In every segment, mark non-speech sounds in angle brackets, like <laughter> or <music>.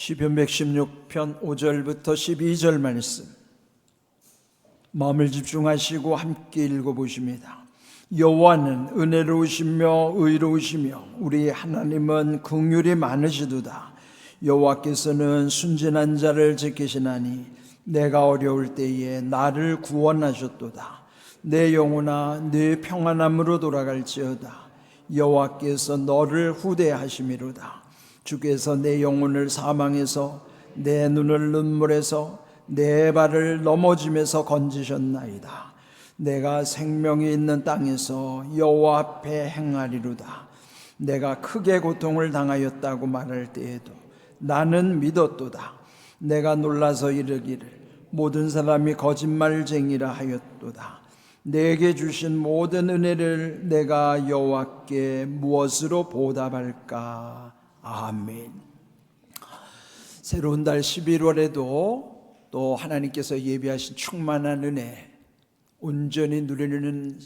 시편 116편 5절부터 12절 말씀 마음을 집중하시고 함께 읽어보십니다. 여호와는 은혜로우시며 의로우시며 우리 하나님은 긍휼이 많으시도다. 여호와께서는 순진한 자를 지키시나니 내가 어려울 때에 나를 구원하셨도다. 내 영혼아 내 평안함으로 돌아갈지어다. 여호와께서 너를 후대하심이로다. 주께서 내 영혼을 사망해서 내 눈을 눈물에서 내 발을 넘어짐에서 건지셨나이다. 내가 생명이 있는 땅에서 여호와 앞에 행하리로다. 내가 크게 고통을 당하였다고 말할 때에도 나는 믿었도다. 내가 놀라서 이르기를 모든 사람이 거짓말쟁이라 하였도다. 내게 주신 모든 은혜를 내가 여호와께 무엇으로 보답할까? 아멘. 새로운 달 11월에도 또 하나님께서 예비하신 충만한 은혜 온전히 누리는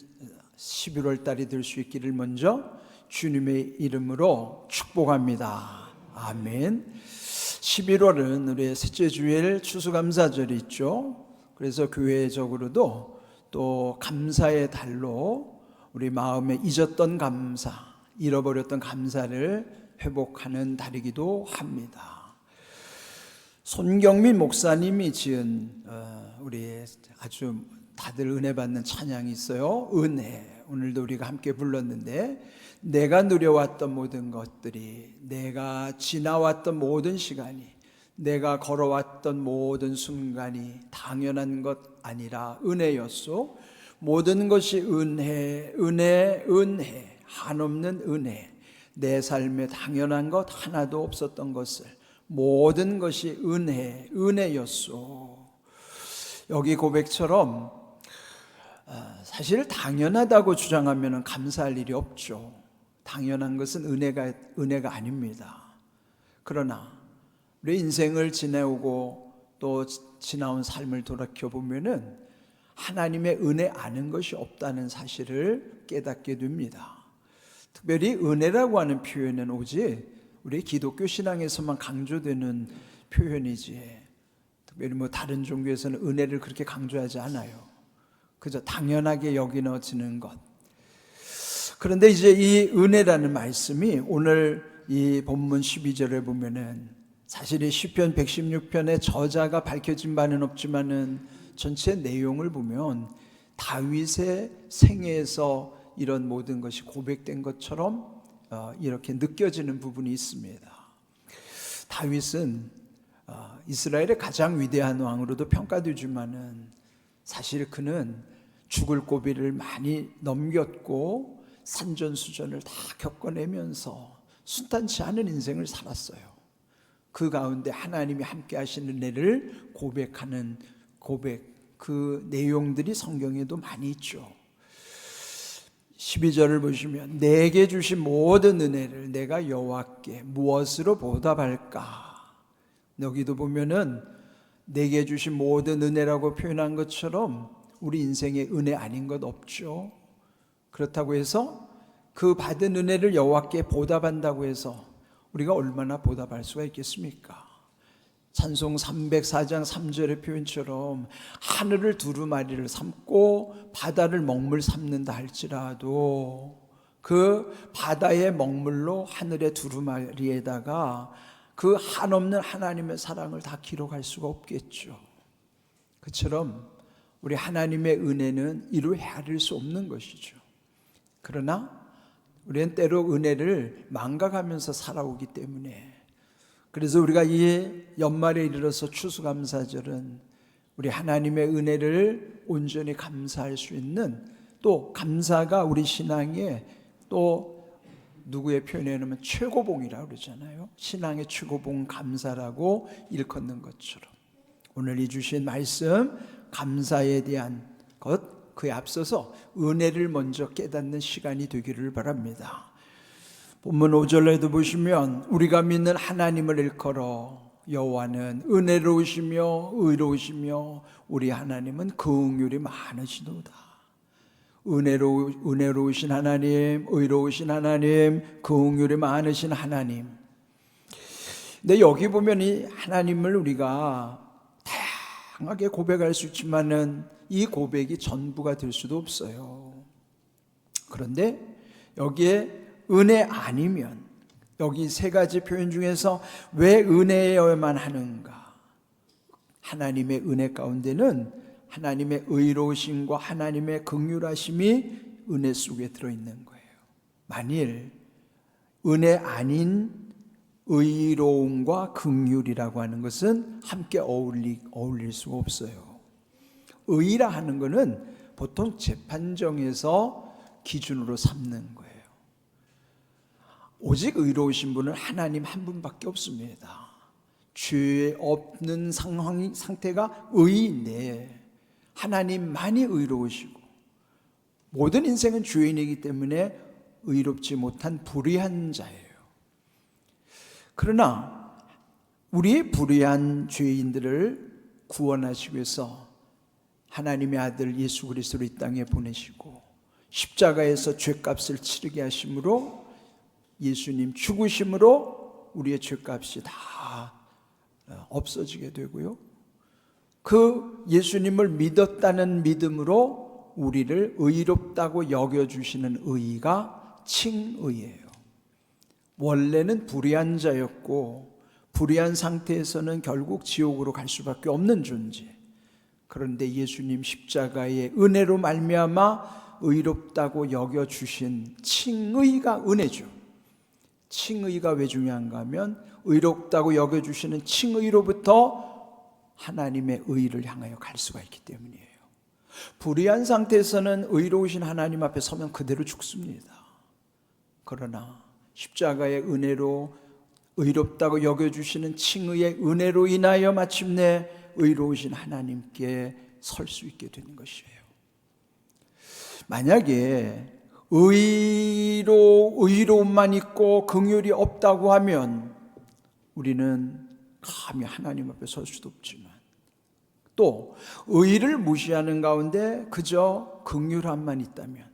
11월 달이 될 수 있기를 먼저 주님의 이름으로 축복합니다. 아멘. 11월은 우리의 셋째 주일 추수감사절이 있죠. 그래서 교회적으로도 또 감사의 달로 우리 마음에 잊었던 감사, 잃어버렸던 감사를 회복하는 달이기도 합니다. 손경민 목사님이 지은 어, 우리 아주 다들 은혜 받는 찬양이 있어요. 은혜. 오늘도 우리가 함께 불렀는데 내가 누려왔던 모든 것들이 내가 지나왔던 모든 시간이 내가 걸어왔던 모든 순간이 당연한 것 아니라 은혜였소. 모든 것이 은혜, 은혜, 은혜, 한없는 은혜. 내 삶에 당연한 것 하나도 없었던 것을 모든 것이 은혜, 은혜였소. 여기 고백처럼 어, 사실 당연하다고 주장하면 감사할 일이 없죠. 당연한 것은 은혜가 은혜가 아닙니다. 그러나 우리 인생을 지내오고 또 지나온 삶을 돌이켜 보면은 하나님의 은혜 아는 것이 없다는 사실을 깨닫게 됩니다. 특별히 은혜라고 하는 표현은 오직 우리 기독교 신앙에서만 강조되는 표현이지. 특별히 뭐 다른 종교에서는 은혜를 그렇게 강조하지 않아요. 그저 당연하게 여기너지는 것. 그런데 이제 이 은혜라는 말씀이 오늘 이 본문 12절에 보면은 사실 이 시편 116편의 저자가 밝혀진 바는 없지만은 전체 내용을 보면 다윗의 생애에서 이런 모든 것이 고백된 것처럼 어, 이렇게 느껴지는 부분이 있습니다. 다윗은 어, 이스라엘의 가장 위대한 왕으로도 평가되지만은 사실 그는 죽을 고비를 많이 넘겼고 산전수전을 다 겪어내면서 순탄치 않은 인생을 살았어요. 그 가운데 하나님이 함께 하시는 은혜를 고백하는 고백 그 내용들이 성경에도 많이 있죠. 12절을 보시면 내게 주신 모든 은혜를 내가 여호와께 무엇으로 보답할까? 여기도 보면은 내게 주신 모든 은혜라고 표현한 것처럼 우리 인생의 은혜 아닌 것 없죠. 그렇다고 해서 그 받은 은혜를 여호와께 보답한다고 해서 우리가 얼마나 보답할 수가 있겠습니까? 찬송 304장 3절의 표현처럼 하늘을 두루마리를 삼고 바다를 먹물 삼는다 할지라도 그 바다의 먹물로 하늘의 두루마리에다가 그 한없는 하나님의 사랑을 다 기록할 수가 없겠죠. 그처럼 우리 하나님의 은혜는 이루 헤아릴 수 없는 것이죠. 그러나 우리는 때로 은혜를 망각하면서 살아오기 때문에 그래서 우리가 이 연말에 이르러서 추수감사절은 우리 하나님의 은혜를 온전히 감사할 수 있는 또 감사가 우리 신앙의 또 누구의 표현에는 최고봉이라고 그러잖아요. 신앙의 최고봉 감사라고 일컫는 것처럼 오늘 이 주신 말씀 감사에 대한 것 그에 앞서서 은혜를 먼저 깨닫는 시간이 되기를 바랍니다. 본문 5절에도 보시면 우리가 믿는 하나님을 일컬어 여호와는 은혜로우시며 의로우시며 우리 하나님은 긍휼이 많으시도다. 은혜로 은혜로우신 하나님, 의로우신 하나님, 긍휼이 많으신 하나님. 근데 여기 보면 이 하나님을 우리가 다양하게 고백할 수 있지만은 이 고백이 전부가 될 수도 없어요. 그런데 여기에 은혜 아니면 여기 세 가지 표현 중에서 왜 은혜여야만 하는가? 하나님의 은혜 가운데는 하나님의 의로우심과 하나님의 긍휼하심이 은혜 속에 들어 있는 거예요. 만일 은혜 아닌 의로움과 긍휼이라고 하는 것은 함께 어울리, 어울릴 수가 없어요. 의라 하는 것은 보통 재판정에서 기준으로 삼는 거예요. 오직 의로우신 분은 하나님 한 분밖에 없습니다. 죄 없는 상황 상태가 의인데 하나님만이 의로우시고 모든 인생은 죄인이기 때문에 의롭지 못한 불의한 자예요. 그러나 우리의 불의한 죄인들을 구원하시기 위해서 하나님의 아들 예수 그리스도를 이 땅에 보내시고 십자가에서 죄값을 치르게 하심으로 예수님 죽으심으로 우리의 죄값이 다 어, 없어지게 되고요. 그 예수님을 믿었다는 믿음으로 우리를 의롭다고 여겨주시는 의가 칭의예요. 원래는 불의한 자였고 불의한 상태에서는 결국 지옥으로 갈 수밖에 없는 존재. 그런데 예수님 십자가의 은혜로 말미암아 의롭다고 여겨 주신 칭의가 은혜죠. 칭의가 왜 중요한가 하면 의롭다고 여겨 주시는 칭의로부터 하나님의 의를 향하여 갈 수가 있기 때문이에요. 불의한 상태에서는 의로우신 하나님 앞에 서면 그대로 죽습니다. 그러나 십자가의 은혜로 의롭다고 여겨주시는 칭의의 은혜로 인하여 마침내 의로우신 하나님께 설 수 있게 되는 것이에요. 만약에 의로 의로움만 있고 긍휼이 없다고 하면 우리는 감히 하나님 앞에 설 수도 없지만 또 의를 무시하는 가운데 그저 긍휼함만 있다면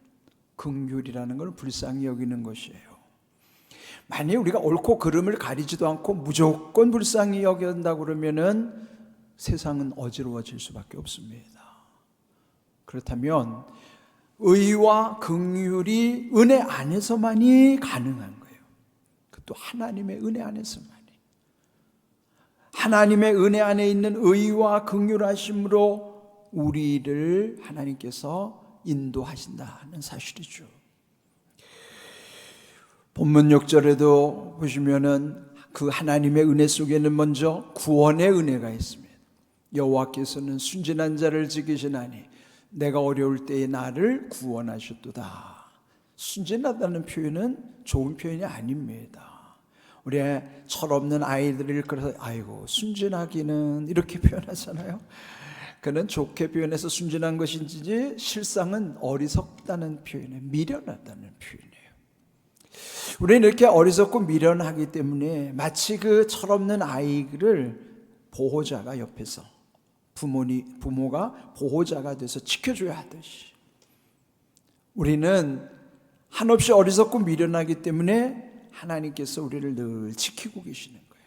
긍휼이라는 것을 불쌍히 여기는 것이에요. 만약 우리가 옳고 그름을 가리지도 않고 무조건 불쌍히 여긴다 그러면은 세상은 어지러워질 수밖에 없습니다. 그렇다면 의와 긍휼이 은혜 안에서만이 가능한 거예요. 그것도 하나님의 은혜 안에서만이. 하나님의 은혜 안에 있는 의와 긍휼하심으로 우리를 하나님께서 인도하신다는 사실이죠. 본문 6절에도 보시면은 그 하나님의 은혜 속에는 먼저 구원의 은혜가 있습니다. 여호와께서는 순진한 자를 지키시나니 내가 어려울 때에 나를 구원하셨도다. 순진하다는 표현은 좋은 표현이 아닙니다. 우리 철없는 아이들을 그래서 아이고 순진하기는 이렇게 <laughs> 표현하잖아요. 그는 좋게 표현해서 순진한 것인지 실상은 어리석다는 표현에 미련하다는 표현이에요. 우리는 이렇게 어리석고 미련하기 때문에 마치 그 철없는 아이를 보호자가 옆에서 부모니 부모가 보호자가 돼서 지켜줘야 하듯이 우리는 한없이 어리석고 미련하기 때문에 하나님께서 우리를 늘 지키고 계시는 거예요.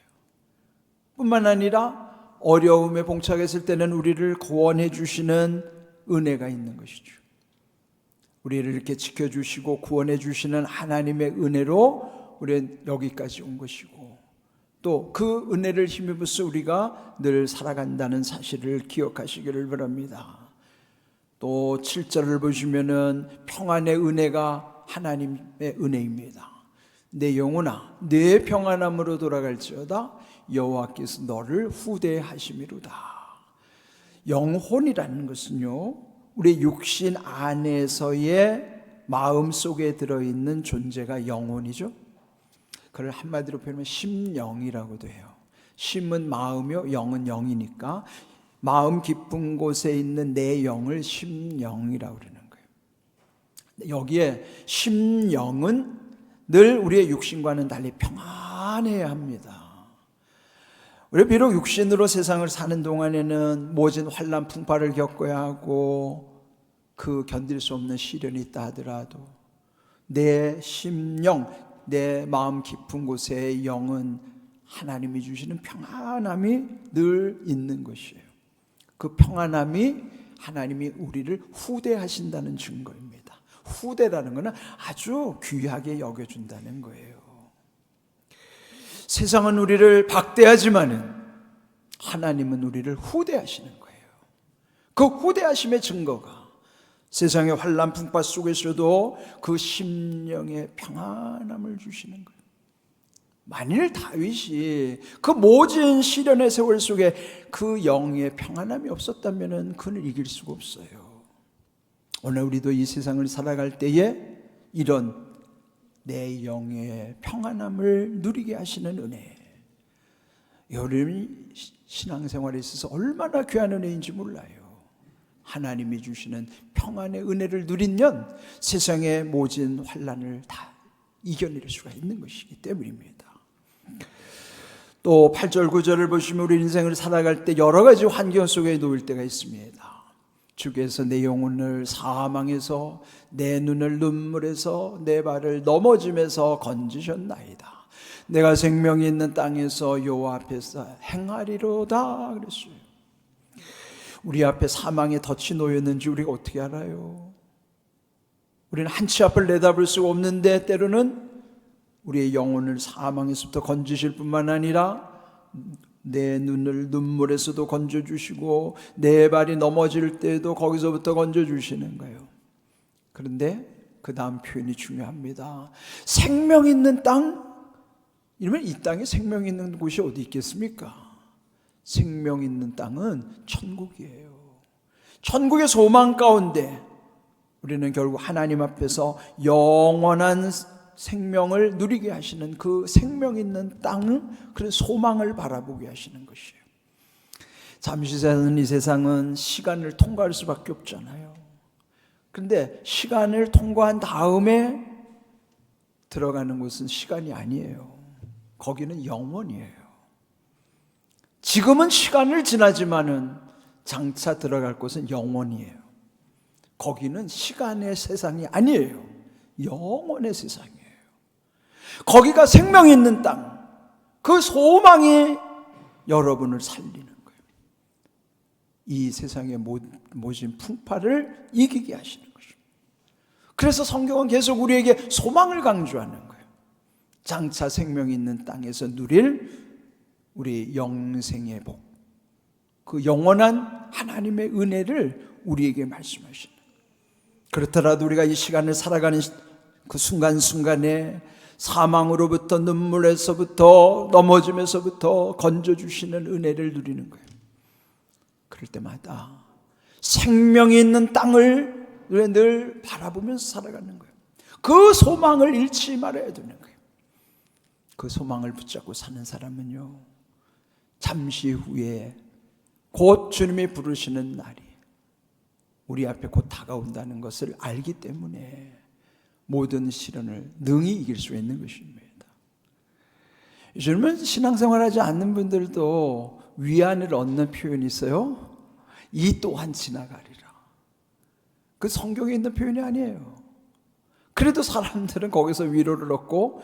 뿐만 아니라 어려움에 봉착했을 때는 우리를 구원해 주시는 은혜가 있는 것이죠. 우리를 이렇게 지켜주시고 구원해 주시는 하나님의 은혜로 우리는 여기까지 온 것이고 또 그 은혜를 힘입어서 우리가 늘 살아간다는 사실을 기억하시기를 바랍니다. 또 7절을 보시면은 평안의 은혜가 하나님의 은혜입니다. 내 영혼아 내 평안함으로 돌아갈지어다 여호와께서 너를 후대하심이로다. 영혼이라는 것은요 우리 육신 안에서의 마음 속에 들어 있는 존재가 영혼이죠. 그걸 한마디로 표현하면 심령이라고도 해요. 심은 마음이요, 영은 영이니까 마음 깊은 곳에 있는 내 영을 심령이라고 그러는 거예요. 여기에 심령은 늘 우리의 육신과는 달리 평안해야 합니다. 우리 비록 육신으로 세상을 사는 동안에는 모진 환란 풍파를 겪어야 하고 그 견딜 수 없는 시련이 있다 하더라도 내 심령, 내 마음 깊은 곳에 영은 하나님이 주시는 평안함이 늘 있는 것이에요. 그 평안함이 하나님이 우리를 후대하신다는 증거입니다. 후대라는 것은 아주 귀하게 여겨준다는 거예요. 세상은 우리를 박대하지만은 하나님은 우리를 후대하시는 거예요. 그 후대하심의 증거가 세상의 환란 풍파 속에서도 그 심령의 평안함을 주시는 거예요. 만일 다윗이 그 모진 시련의 세월 속에 그 영의 평안함이 없었다면 그는 이길 수가 없어요. 오늘 우리도 이 세상을 살아갈 때에 이런 내 영의 평안함을 누리게 하시는 은혜. 여러분이 신앙생활에 있어서 얼마나 귀한 은혜인지 몰라요. 하나님이 주시는 평안의 은혜를 누리면 세상의 모진 환란을 다 이겨낼 수가 있는 것이기 때문입니다. 또 8절 9절을 보시면 우리 인생을 살아갈 때 여러 가지 환경 속에 놓일 때가 있습니다. 주께서 내 영혼을 사망에서 내 눈을 눈물에서 내 발을 넘어짐에서 건지셨나이다. 내가 생명이 있는 땅에서 여호와 앞에서 행하리로다 그랬어요. 우리 앞에 사망의 덫이 놓였는지 우리가 어떻게 알아요? 우리는 한치 앞을 내다볼 수 없는데 때로는 우리의 영혼을 사망에서부터 건지실 뿐만 아니라 내 눈을 눈물에서도 건져 주시고 내 발이 넘어질 때도 거기서부터 건져 주시는 거예요. 그런데 그 다음 표현이 중요합니다. 생명 있는 땅 이러면 이 땅에 생명 있는 곳이 어디 있겠습니까? 생명 있는 땅은 천국이에요. 천국의 소망 가운데 우리는 결국 하나님 앞에서 영원한 생명을 누리게 하시는 그 생명 있는 땅, 그 소망을 바라보게 하시는 것이에요. 잠시 사는 이 세상은 시간을 통과할 수밖에 없잖아요. 그런데 시간을 통과한 다음에 들어가는 곳은 시간이 아니에요. 거기는 영원이에요. 지금은 시간을 지나지만은 장차 들어갈 곳은 영원이에요. 거기는 시간의 세상이 아니에요. 영원의 세상이에요. 거기가 생명 있는 땅, 그 소망이 여러분을 살리는 거예요. 이 세상의 모진 풍파를 이기게 하시는 것입니다. 그래서 성경은 계속 우리에게 소망을 강조하는 거예요. 장차 생명 있는 땅에서 누릴 우리 영생의 복, 그 영원한 하나님의 은혜를 우리에게 말씀하시는. 그렇더라도 우리가 이 시간을 살아가는 그 순간순간에 사망으로부터 눈물에서부터 넘어짐에서부터 건져주시는 은혜를 누리는 거예요. 그럴 때마다 생명이 있는 땅을 늘 바라보면서 살아가는 거예요. 그 소망을 잃지 말아야 되는 거예요. 그 소망을 붙잡고 사는 사람은요, 잠시 후에 곧 주님이 부르시는 날이 우리 앞에 곧 다가온다는 것을 알기 때문에 모든 시련을 능히 이길 수 있는 것입니다. 요즘은 신앙생활하지 않는 분들도 위안을 얻는 표현이 있어요. 이 또한 지나가리라. 그 성경에 있는 표현이 아니에요. 그래도 사람들은 거기서 위로를 얻고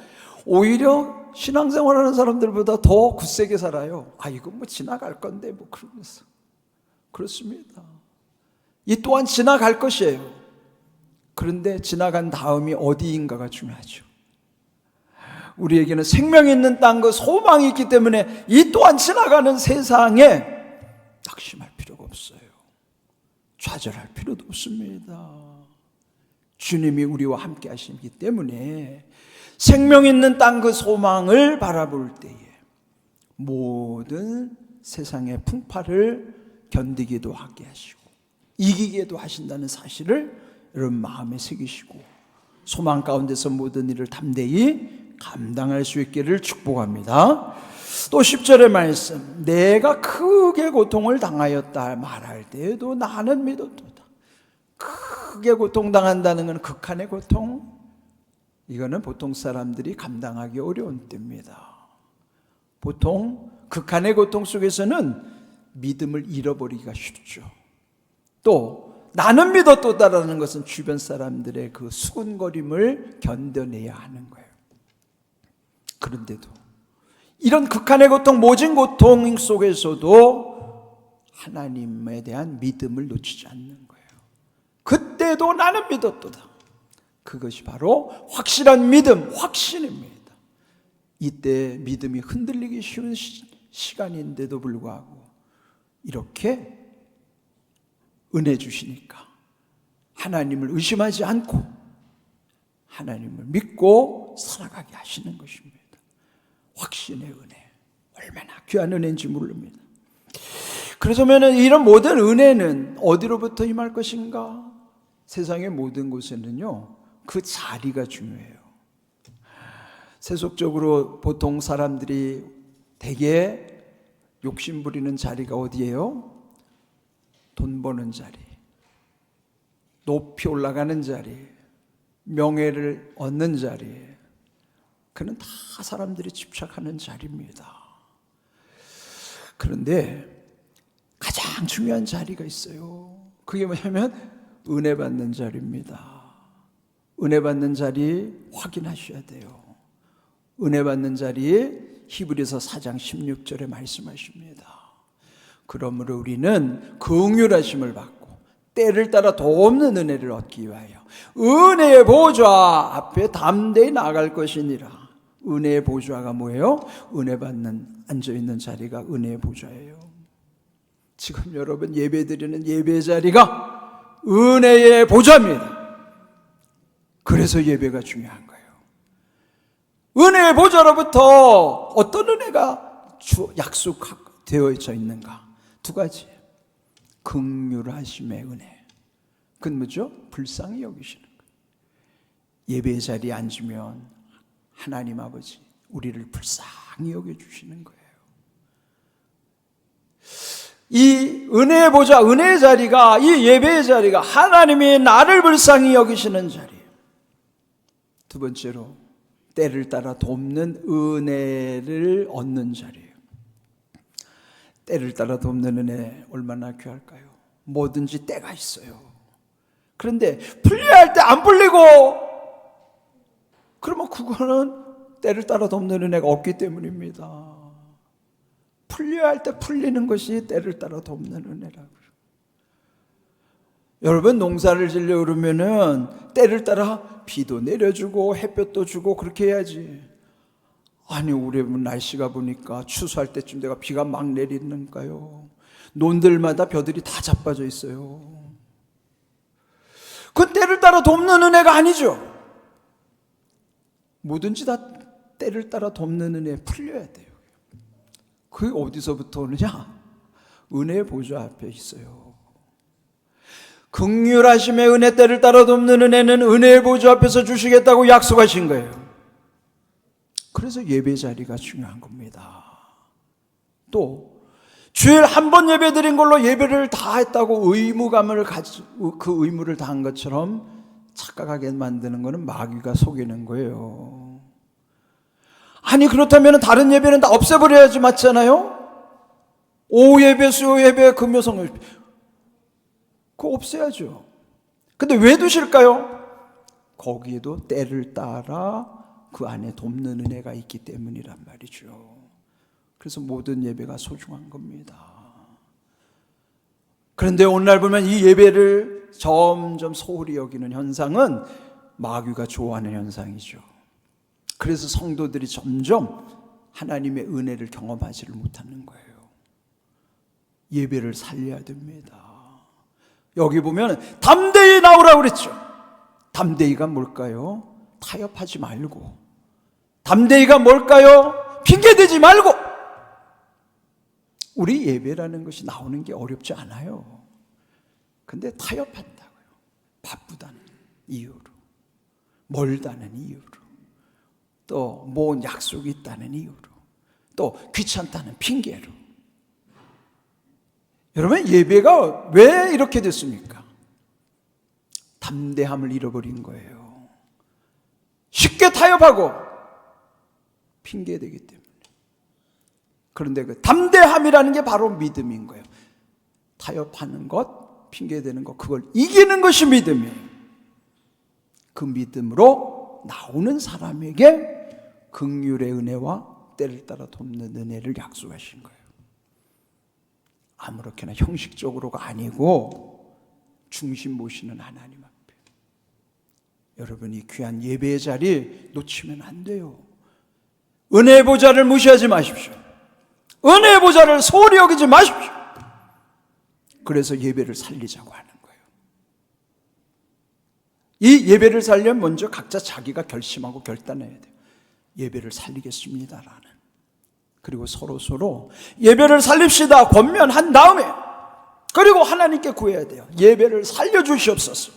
오히려 신앙생활하는 사람들보다 더 굳세게 살아요. 아 이거 뭐 지나갈 건데 뭐 그러면서 그렇습니다. 이 또한 지나갈 것이에요. 그런데 지나간 다음이 어디인가가 중요하죠. 우리에게는 생명 있는 땅, 그 소망이 있기 때문에 이 또한 지나가는 세상에 낙심할 필요가 없어요. 좌절할 필요도 없습니다. 주님이 우리와 함께 하시기 때문에 생명 있는 땅 그 소망을 바라볼 때에 모든 세상의 풍파를 견디기도 하게 하시고 이기게도 하신다는 사실을 여러분 마음에 새기시고 소망 가운데서 모든 일을 담대히 감당할 수 있기를 축복합니다. 또 10절의 말씀 내가 크게 고통을 당하였다 말할 때에도 나는 믿었도다. 크게 고통당한다는 것은 극한의 고통 이거는 보통 사람들이 감당하기 어려운 때입니다. 보통 극한의 고통 속에서는 믿음을 잃어버리기가 쉽죠. 또 나는 믿었도다라는 것은 주변 사람들의 그 수군거림을 견뎌내야 하는 거예요. 그런데도 이런 극한의 고통, 모진 고통 속에서도 하나님에 대한 믿음을 놓치지 않는 거예요. 그때도 나는 믿었도다. 그것이 바로 확실한 믿음, 확신입니다. 이때 믿음이 흔들리기 쉬운 시, 시간인데도 불구하고 이렇게 은혜 주시니까 하나님을 의심하지 않고 하나님을 믿고 살아가게 하시는 것입니다. 확신의 은혜. 얼마나 귀한 은혜인지 모릅니다. 그러자면 이런 모든 은혜는 어디로부터 임할 것인가? 세상의 모든 곳에는요, 그 자리가 중요해요. 세속적으로 보통 사람들이 대개 욕심 부리는 자리가 어디예요? 돈 버는 자리, 높이 올라가는 자리, 명예를 얻는 자리, 그는 다 사람들이 집착하는 자리입니다. 그런데 가장 중요한 자리가 있어요. 그게 뭐냐면 은혜 받는 자리입니다. 은혜 받는 자리 확인하셔야 돼요. 은혜 받는 자리에 히브리서 4장 16절에 말씀하십니다. 그러므로 우리는 긍휼하심을 받고 때를 따라 돕는 은혜를 얻기 위하여 은혜의 보좌 앞에 담대히 나갈 것이니라. 은혜의 보좌가 뭐예요? 은혜 받는 앉아 있는 자리가 은혜의 보좌예요. 지금 여러분 예배 드리는 예배 자리가 은혜의 보좌입니다. 그래서 예배가 중요한 거예요. 은혜의 보좌로부터 어떤 은혜가 약속되어 있는가? 두 가지. 극률하심의 은혜. 그건 뭐죠? 불쌍히 여기시는 거예요. 예배 자리에 앉으면 하나님 아버지 우리를 불쌍히 여겨 주시는 거예요. 이 은혜의 보좌, 은혜의 자리가 이 예배의 자리가 하나님이 나를 불쌍히 여기시는 자리예요. 두 번째로 때를 따라 돕는 은혜를 얻는 자리예요. 때를 따라 돕는 은혜 얼마나 귀할까요? 뭐든지 때가 있어요. 그런데 풀려야 할 때 안 풀리고 그러면 그거는 때를 따라 돕는 은혜가 없기 때문입니다. 풀려야 할 때 풀리는 것이 때를 따라 돕는 은혜라고요. 여러분 농사를 지려 그러면은 때를 따라 비도 내려주고 햇볕도 주고 그렇게 해야지. 아니 우리 날씨가 보니까 추수할 때쯤 내가 비가 막 내리는가요? 논들마다 벼들이 다 자빠져 있어요. 그 때를 따라 돕는 은혜가 아니죠. 뭐든지 다 때를 따라 돕는 은혜 풀려야 돼요. 그게 어디서부터 오느냐? 은혜의 보좌 앞에 있어요. 극률하심의 은혜 때를 따라 돕는 은혜는 은혜의 보좌 앞에서 주시겠다고 약속하신 거예요. 그래서 예배 자리가 중요한 겁니다. 또 주일 한 번 예배 드린 걸로 예배를 다 했다고 의무감을 가지 그 의무를 다한 것처럼 착각하게 만드는 것은 마귀가 속이는 거예요. 아니 그렇다면 다른 예배는 다 없애버려야지 맞잖아요. 오후 예배, 수요 예배, 금요 성요 예배. 그거 없애야죠. 근데 왜 두실까요? 거기에도 때를 따라 그 안에 돕는 은혜가 있기 때문이란 말이죠. 그래서 모든 예배가 소중한 겁니다. 그런데 오늘날 보면 이 예배를 점점 소홀히 여기는 현상은 마귀가 좋아하는 현상이죠. 그래서 성도들이 점점 하나님의 은혜를 경험하지를 못하는 거예요. 예배를 살려야 됩니다. 여기 보면 담대히 나오라고 그랬죠. 담대히가 뭘까요? 타협하지 말고. 담대히가 뭘까요? 핑계대지 말고. 우리 예배라는 것이 나오는 게 어렵지 않아요. 근데 타협한다고요. 바쁘다는 이유로. 멀다는 이유로. 또뭔 약속이 있다는 이유로. 또 귀찮다는 핑계로. 여러분 예배가 왜 이렇게 됐습니까? 담대함을 잃어버린 거예요. 쉽게 타협하고 핑계되기 때문에. 그런데 그 담대함이라는 게 바로 믿음인 거예요. 타협하는 것, 핑계대는 것, 그걸 이기는 것이 믿음이에요. 그 믿음으로 나오는 사람에게 극률의 은혜와 때를 따라 돕는 은혜를 약속하신 거예요. 아무렇게나 형식적으로가 아니고 중심 모시는 하나님 앞에. 여러분이 귀한 예배의 자리 놓치면 안 돼요. 은혜의 보좌를 무시하지 마십시오. 은혜의 보좌를 소홀히 여기지 마십시오. 그래서 예배를 살리자고 하는 거예요. 이 예배를 살려면 먼저 각자 자기가 결심하고 결단해야 돼요. 예배를 살리겠습니다라는. 그리고 서로 서로 예배를 살립시다 권면한 다음에 그리고 하나님께 구해야 돼요. 예배를 살려 주시옵소서.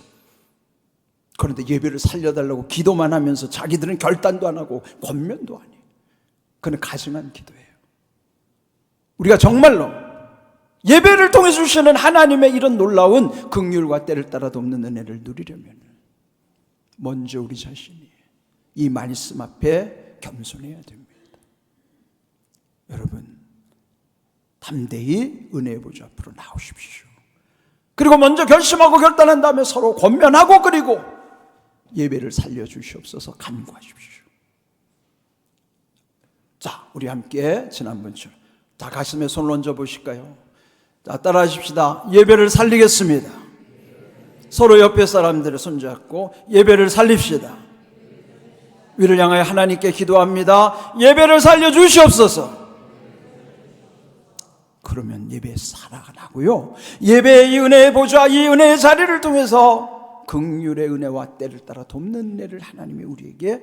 그런데 예배를 살려달라고 기도만 하면서 자기들은 결단도 안 하고 권면도 안 해요. 그는 가증한 기도예요. 우리가 정말로 예배를 통해 주시는 하나님의 이런 놀라운 긍휼과 때를 따라 돕는 은혜를 누리려면 먼저 우리 자신이 이 말씀 앞에 겸손해야 됩니다. 여러분 담대히 은혜의 보좌 앞으로 나오십시오. 그리고 먼저 결심하고 결단한 다음에 서로 권면하고 그리고 예배를 살려 주시옵소서 간구하십시오. 자, 우리 함께 지난번처럼 다 가슴에 손을 얹어 보실까요? 자, 따라 하십시다. 예배를 살리겠습니다. 서로 옆에 사람들을 손잡고 예배를 살립시다. 위를 향하여 하나님께 기도합니다. 예배를 살려 주시옵소서. 그러면 예배 살아가고요. 예배의 이 은혜의 보좌, 이 은혜의 자리를 통해서 극률의 은혜와 때를 따라 돕는 은혜를 하나님이 우리에게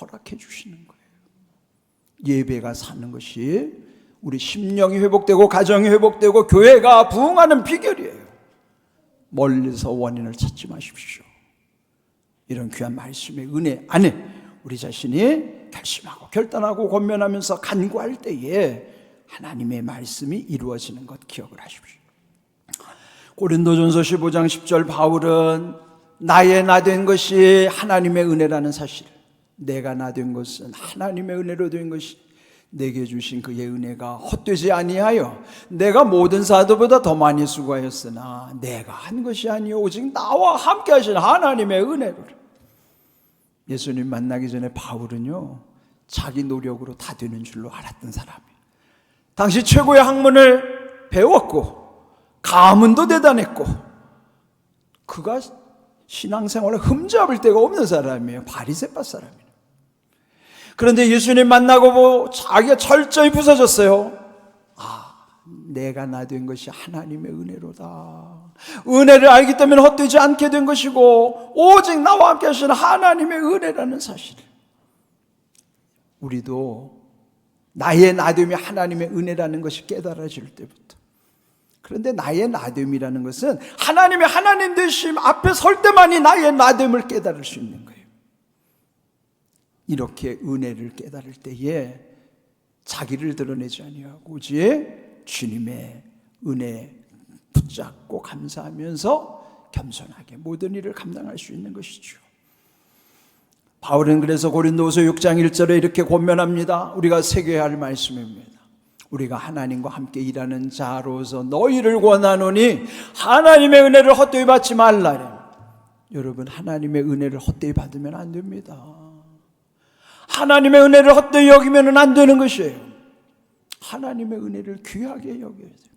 허락해 주시는 거예요. 예배가 사는 것이 우리 심령이 회복되고 가정이 회복되고 교회가 부흥하는 비결이에요. 멀리서 원인을 찾지 마십시오. 이런 귀한 말씀의 은혜 안에 우리 자신이 결심하고 결단하고 권면하면서 간구할 때에 하나님의 말씀이 이루어지는 것 기억을 하십시오. 고린도전서 15장 10절 바울은 나의 나 된 것이 하나님의 은혜라는 사실. 내가 나 된 것은 하나님의 은혜로 된 것이 내게 주신 그의 은혜가 헛되지 아니하여 내가 모든 사도보다 더 많이 수고하였으나 내가 한 것이 아니요 오직 나와 함께 하신 하나님의 은혜로 예수님 만나기 전에 바울은요 자기 노력으로 다 되는 줄로 알았던 사람이에요. 당시 최고의 학문을 배웠고 가문도 대단했고 그가 신앙생활을 흠잡을 데가 없는 사람이에요. 바리새파 사람이에요. 그런데 예수님 만나고 뭐 자기가 철저히 부서졌어요. 아, 내가 나 된 것이 하나님의 은혜로다. 은혜를 알기 때문에 헛되지 않게 된 것이고 오직 나와 함께 하시는 하나님의 은혜라는 사실. 우리도 나의 나됨이 하나님의 은혜라는 것이 깨달아질 때부터. 그런데 나의 나됨이라는 것은 하나님의 하나님 되심 앞에 설 때만이 나의 나됨을 깨달을 수 있는 거예요. 이렇게 은혜를 깨달을 때에 자기를 드러내지 아니하고 오직 주님의 은혜 붙잡고 감사하면서 겸손하게 모든 일을 감당할 수 있는 것이죠. 바울은 그래서 고린도서 6장 1절에 이렇게 권면합니다. 우리가 새겨야 할 말씀입니다. 우리가 하나님과 함께 일하는 자로서 너희를 권하노니 하나님의 은혜를 헛되이 받지 말라. 여러분 하나님의 은혜를 헛되이 받으면 안 됩니다. 하나님의 은혜를 헛되이 여기면 안 되는 것이에요. 하나님의 은혜를 귀하게 여겨야 돼요.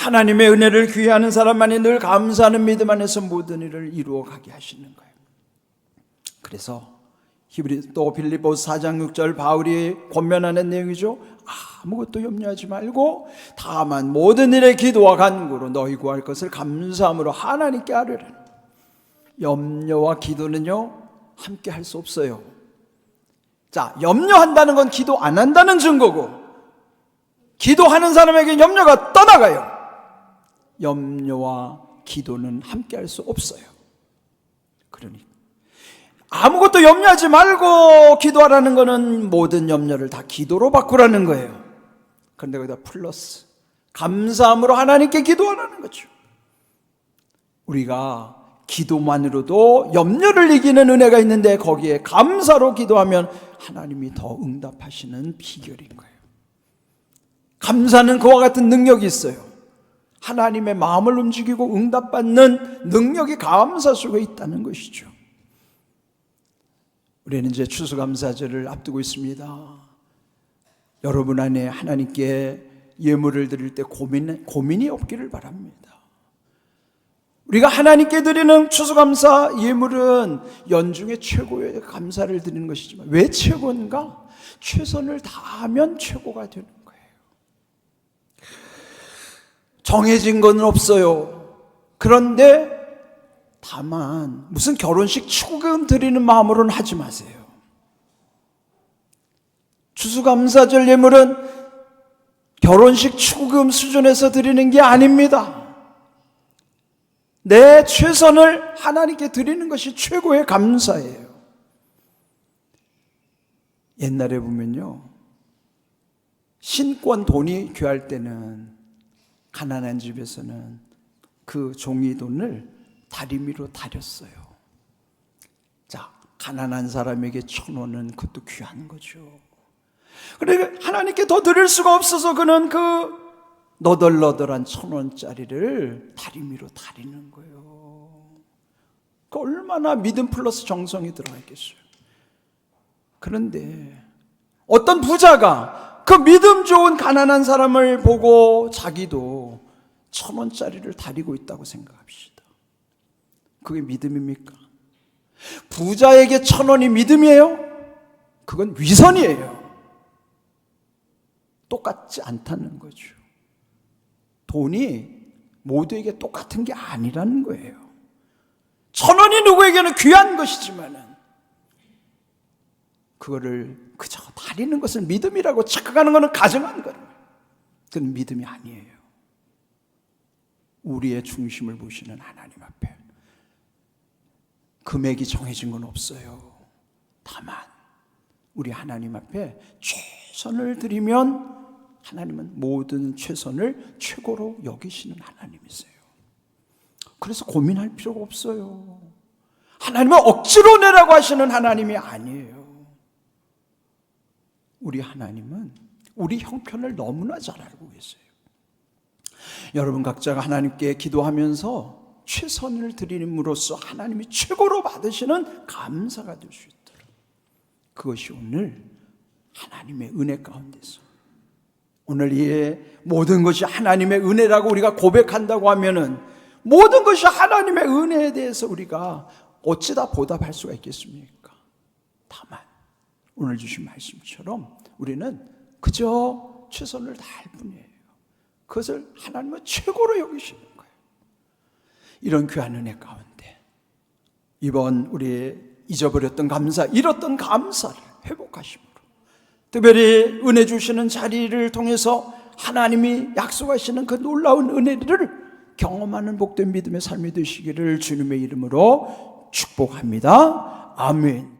하나님의 은혜를 귀하는 사람만이 늘 감사하는 믿음 안에서 모든 일을 이루어 가게 하시는 거예요. 그래서 히브리 또 빌립보 4장 6절 바울이 권면하는 내용이죠. 아무것도 염려하지 말고 다만 모든 일에 기도와 간구로 너희 구할 것을 감사함으로 하나님께 아뢰라. 염려와 기도는요 함께 할 수 없어요. 자, 염려한다는 건 기도 안 한다는 증거고 기도하는 사람에게 염려가 떠나가요. 염려와 기도는 함께 할 수 없어요. 그러니 아무것도 염려하지 말고 기도하라는 것은 모든 염려를 다 기도로 바꾸라는 거예요. 그런데 거기다 플러스 감사함으로 하나님께 기도하라는 거죠. 우리가 기도만으로도 염려를 이기는 은혜가 있는데 거기에 감사로 기도하면 하나님이 더 응답하시는 비결인 거예요. 감사는 그와 같은 능력이 있어요. 하나님의 마음을 움직이고 응답받는 능력이 감사 속에 있다는 것이죠. 우리는 이제 추수감사절을 앞두고 있습니다. 여러분 안에 하나님께 예물을 드릴 때 고민, 고민이 없기를 바랍니다. 우리가 하나님께 드리는 추수감사 예물은 연중에 최고의 감사를 드리는 것이지만 왜 최고인가? 최선을 다하면 최고가 되는 거예요. 정해진 건 없어요. 그런데 다만 무슨 결혼식 축의금 드리는 마음으로는 하지 마세요. 추수감사절 예물은 결혼식 축의금 수준에서 드리는 게 아닙니다. 내 최선을 하나님께 드리는 것이 최고의 감사예요. 옛날에 보면요. 신권 돈이 귀할 때는 가난한 집에서는 그 종이 돈을 다리미로 다렸어요. 자, 가난한 사람에게 천 원은 그것도 귀한 거죠. 그래 하나님께 더 드릴 수가 없어서 그는 그 너덜너덜한 천 원짜리를 다리미로 다리는 거예요. 그 얼마나 믿음 플러스 정성이 들어가 있겠어요. 그런데 어떤 부자가 그 믿음 좋은 가난한 사람을 보고 자기도 천 원짜리를 다리고 있다고 생각합시다. 그게 믿음입니까? 부자에게 천 원이 믿음이에요? 그건 위선이에요. 똑같지 않다는 거죠. 돈이 모두에게 똑같은 게 아니라는 거예요. 천 원이 누구에게는 귀한 것이지만은 그거를 그저 다리는 것을 믿음이라고 착각하는 것은 가정한 거예요. 그건 믿음이 아니에요. 우리의 중심을 보시는 하나님 앞에 금액이 정해진 건 없어요. 다만 우리 하나님 앞에 최선을 드리면 하나님은 모든 최선을 최고로 여기시는 하나님이세요. 그래서 고민할 필요가 없어요. 하나님은 억지로 내라고 하시는 하나님이 아니에요. 우리 하나님은 우리 형편을 너무나 잘 알고 계세요. 여러분 각자가 하나님께 기도하면서 최선을 드림으로써 하나님이 최고로 받으시는 감사가 될 수 있도록 그것이 오늘 하나님의 은혜 가운데서 오늘 이 모든 것이 하나님의 은혜라고 우리가 고백한다고 하면은 모든 것이 하나님의 은혜에 대해서 우리가 어찌다 보답할 수가 있겠습니까? 다만 오늘 주신 말씀처럼 우리는 그저 최선을 다할 뿐이에요. 그것을 하나님은 최고로 여기시는 거예요. 이런 귀한 은혜 가운데 이번 우리 잊어버렸던 감사, 잃었던 감사를 회복하심으로 특별히 은혜 주시는 자리를 통해서 하나님이 약속하시는 그 놀라운 은혜를 경험하는 복된 믿음의 삶이 되시기를 주님의 이름으로 축복합니다. 아멘.